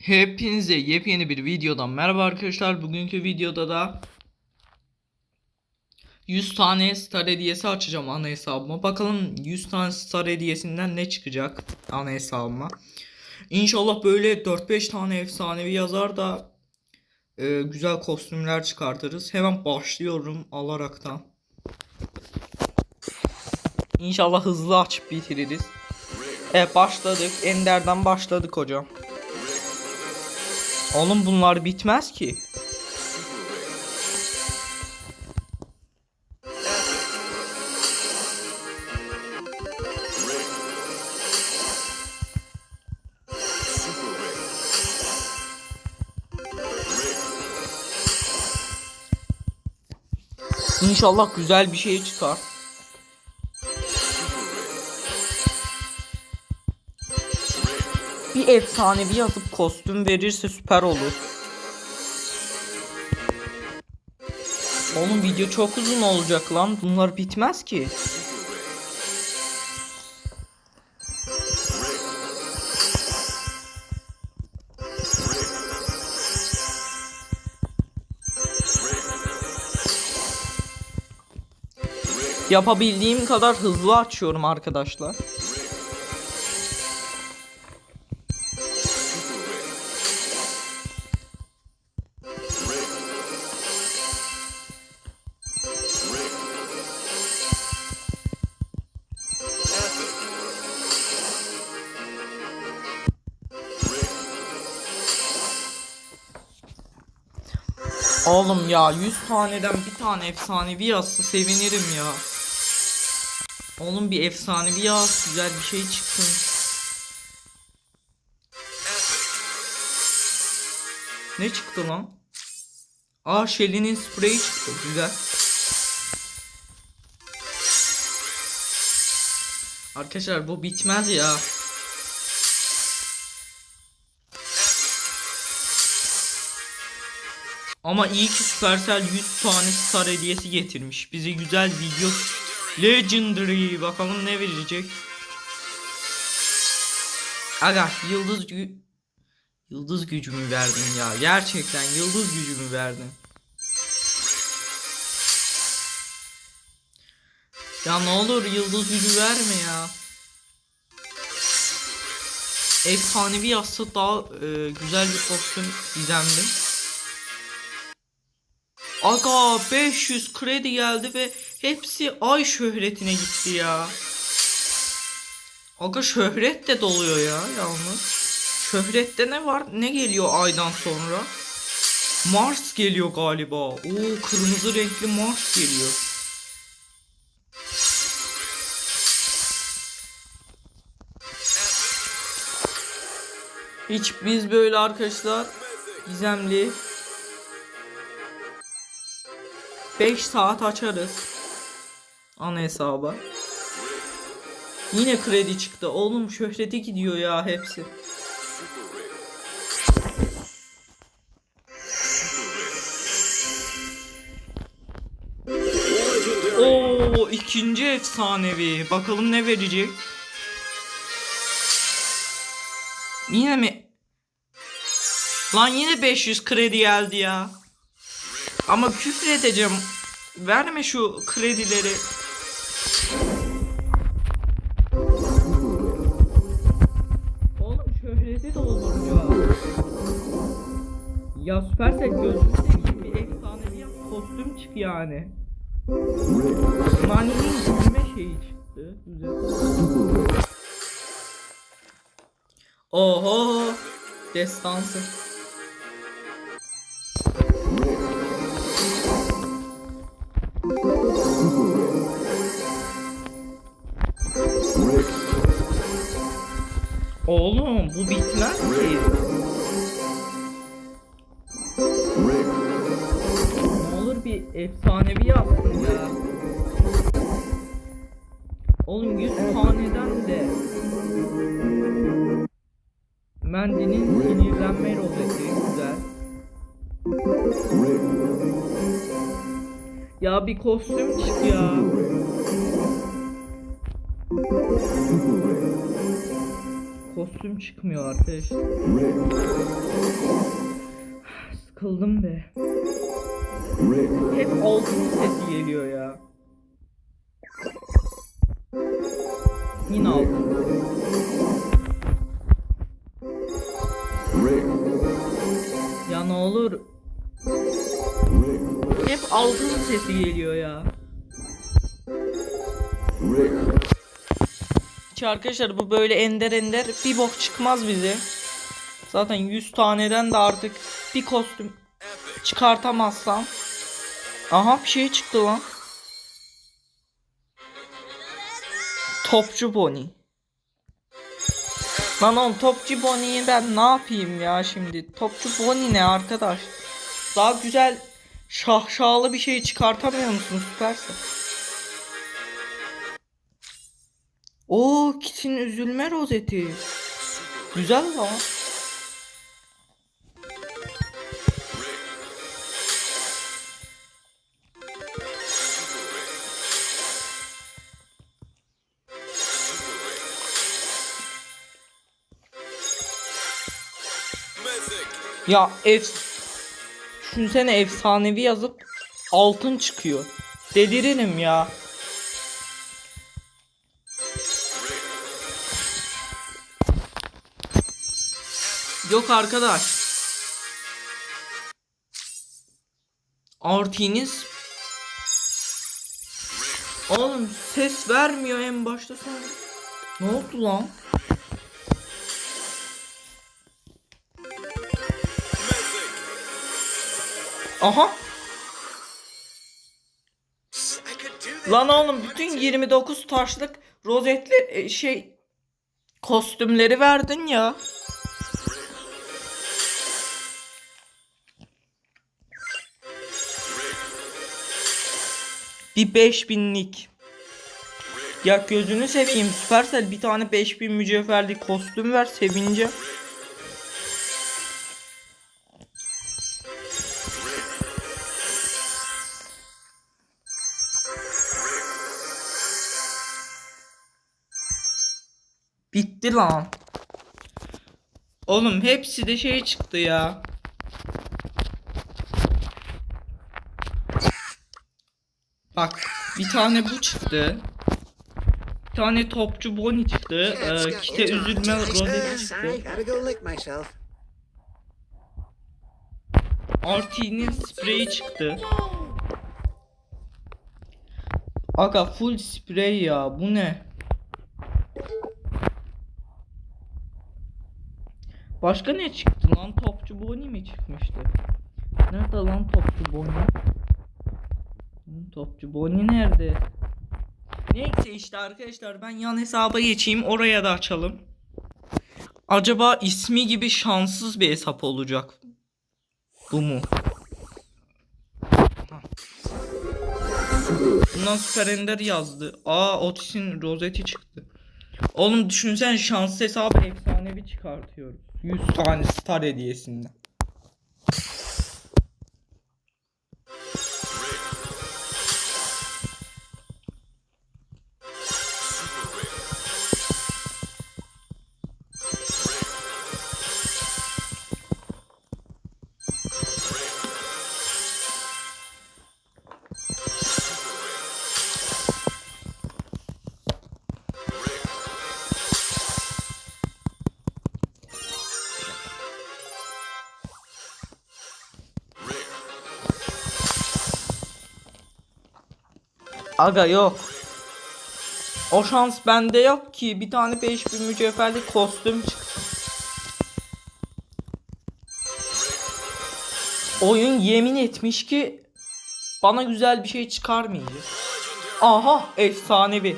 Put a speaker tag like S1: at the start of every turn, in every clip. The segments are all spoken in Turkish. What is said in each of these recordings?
S1: Hepinize yepyeni bir videodan merhaba arkadaşlar. Bugünkü videoda da 100 tane star hediyesi açacağım ana hesabıma. Bakalım 100 tane star hediyesinden ne çıkacak ana hesabıma. İnşallah böyle 4-5 tane efsanevi yazar da e, güzel kostümler çıkartırız. Hemen başlıyorum alaraktan. İnşallah hızlı açıp bitiririz. Evet başladık. Ender'den başladık hocam. Oğlum bunlar bitmez ki. İnşallah güzel bir şey çıkar. Bir efsanevi yazıp kostüm verirse süper olur. Oğlum video çok uzun olacak lan. Bunlar bitmez ki. Yapabildiğim kadar hızlı açıyorum arkadaşlar. Oğlum ya 100 taneden bir tane efsanevi yazsa sevinirim ya. Oğlum bir efsanevi yaz güzel bir şey çıksın. Ne çıktı lan? Aa Shelly'nin spreyi çıktı güzel. Arkadaşlar bu bitmez ya. Ama iyi ki Supercell 100 tane star hediyesi getirmiş. Bize güzel video Legendary bakalım ne verecek. Aga yıldız gü Yıldız gücümü verdin ya. Gerçekten yıldız gücümü verdin. Ya ne olur yıldız gücü verme ya. Efsanevi yazsa daha e, güzel bir kostüm gizemli. Aga 500 kredi geldi ve hepsi ay şöhretine gitti ya. Aga şöhret de doluyor ya yalnız. Şöhrette ne var? Ne geliyor aydan sonra? Mars geliyor galiba. Oo kırmızı renkli Mars geliyor. Hiç biz böyle arkadaşlar gizemli 5 saat açarız. Ana hesaba. Yine kredi çıktı. Oğlum şöhrete gidiyor ya hepsi. Oo ikinci efsanevi. Bakalım ne verecek. Yine mi? Lan yine 500 kredi geldi ya. Ama küfür edeceğim. Verme şu kredileri. Oğlum şöhreti de olur ya. Ya Supercell gözünü seveyim bir efsanevi yap kostüm çık yani. Nani'nin gülme şeyi çıktı. Güzel. Oho. Destansı. Bu bitmez ki. Ne olur bir efsanevi yapsın ya. Oğlum 100 taneden de. Mendy'nin sinirlenme rozeti güzel. Ya bir kostüm çık ya. Kostüm çıkmıyor arkadaşlar. Sıkıldım be. Hep altın sesi geliyor ya. Yine altın. Ya ne olur. Hep altın sesi geliyor ya. Hiç arkadaşlar bu böyle ender ender bir bok çıkmaz bize. Zaten 100 taneden de artık bir kostüm çıkartamazsam. Aha bir şey çıktı lan. Topçu Bonnie. Lan oğlum Topçu Bonnie'yi ben ne yapayım ya şimdi? Topçu Bonnie ne arkadaş? Daha güzel şahşalı bir şey çıkartamıyor musun Süpersel? Oo Kit'in üzülme rozeti. Güzel lan. Ya ef Düşünsene efsanevi yazıp altın çıkıyor. Deliririm ya. Yok arkadaş. Artiniz Oğlum ses vermiyor en başta sonra. Ne oldu lan? Aha. Lan oğlum bütün 29 taşlık rozetli e, şey kostümleri verdin ya. Bir 5000'lik. Ya gözünü seveyim Supercell bir tane 5000 mücevherli kostüm ver sevince. Bitti lan. Oğlum hepsi de şey çıktı ya. Bak bir tane bu çıktı. Bir tane topçu Bonnie çıktı. Ee, kite üzülme rozeti çıktı. Artinin spreyi çıktı. Aga full sprey ya bu ne? Başka ne çıktı lan? Topçu Bonnie mi çıkmıştı? Nerede lan Topçu Bonnie? Topçu Bonnie nerede? Neyse işte arkadaşlar ben yan hesaba geçeyim oraya da açalım. Acaba ismi gibi şanssız bir hesap olacak. Bu mu? Bundan Süper Ender yazdı. Aa Otis'in rozeti çıktı. Oğlum düşünsen şans hesabı efsanevi çıkartıyoruz. 100 tane star hediyesinden. Aga yok. O şans bende yok ki. Bir tane 5000 mücevherli kostüm çıksın. Oyun yemin etmiş ki bana güzel bir şey çıkarmayacak. Aha efsanevi.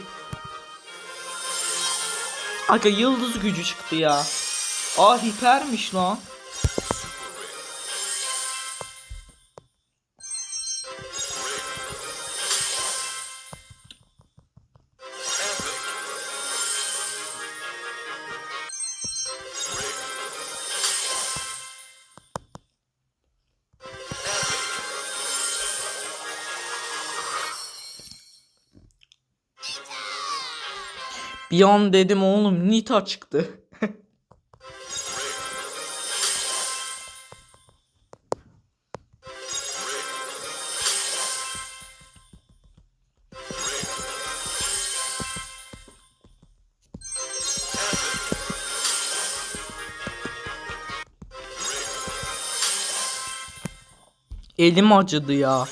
S1: Aga yıldız gücü çıktı ya. Aa hipermiş lan. Bir an dedim oğlum Nita çıktı. Elim acıdı ya.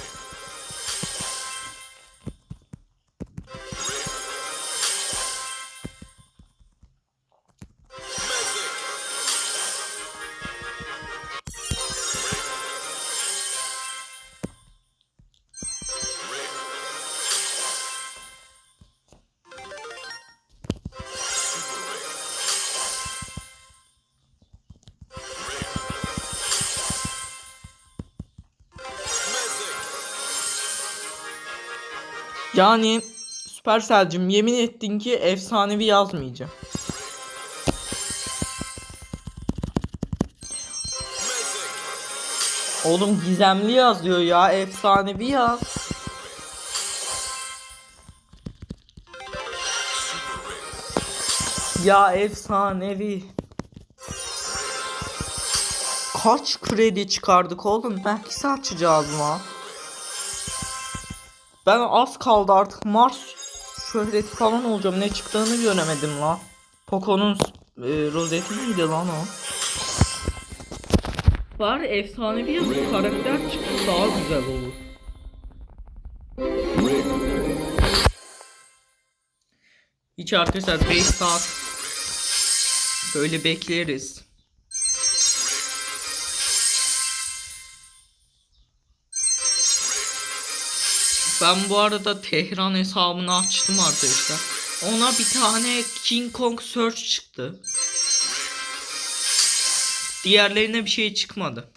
S1: Yani Supercell'cim yemin ettin ki efsanevi yazmayacağım. Oğlum gizemli yazıyor ya efsanevi yaz. Ya efsanevi. Kaç kredi çıkardık oğlum? Belki açacağız lan. Ben az kaldı artık Mars şöhreti falan olacağım. Ne çıktığını göremedim lan. Poco'nun e, rozeti neydi lan o? Var efsanevi yazı karakter çıktı daha güzel olur. Hiç arkadaşlar 5 saat böyle bekleriz. Ben bu arada Tehran hesabını açtım arkadaşlar. Ona bir tane King Kong Search çıktı. Diğerlerine bir şey çıkmadı.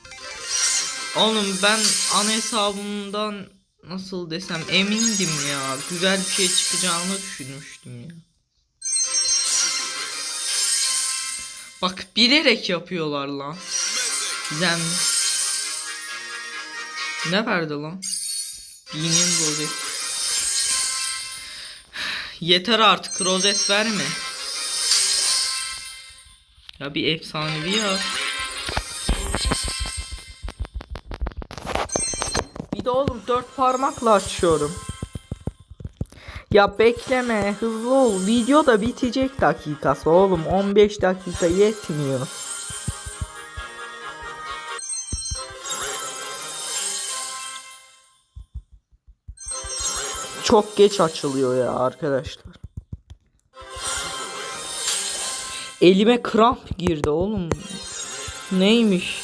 S1: Oğlum ben ana hesabımdan nasıl desem emindim ya. Güzel bir şey çıkacağını düşünmüştüm ya. Bak bilerek yapıyorlar lan. Gizem. Ne verdi lan? Dinin rozet. Yeter artık rozet verme. Ya bir efsanevi ya. Bir de oğlum dört parmakla açıyorum. Ya bekleme hızlı ol. Video da bitecek dakikası oğlum. 15 dakika yetmiyor. Çok geç açılıyor ya arkadaşlar. Elime kramp girdi oğlum. Neymiş?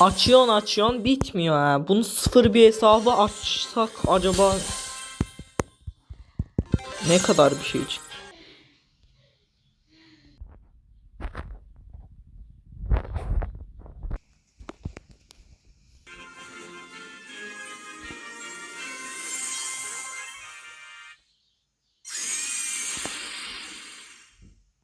S1: Açıyorsun açıyorsun bitmiyor ha. Bunu sıfır bir hesabı açsak acaba ne kadar bir şey çıkacak?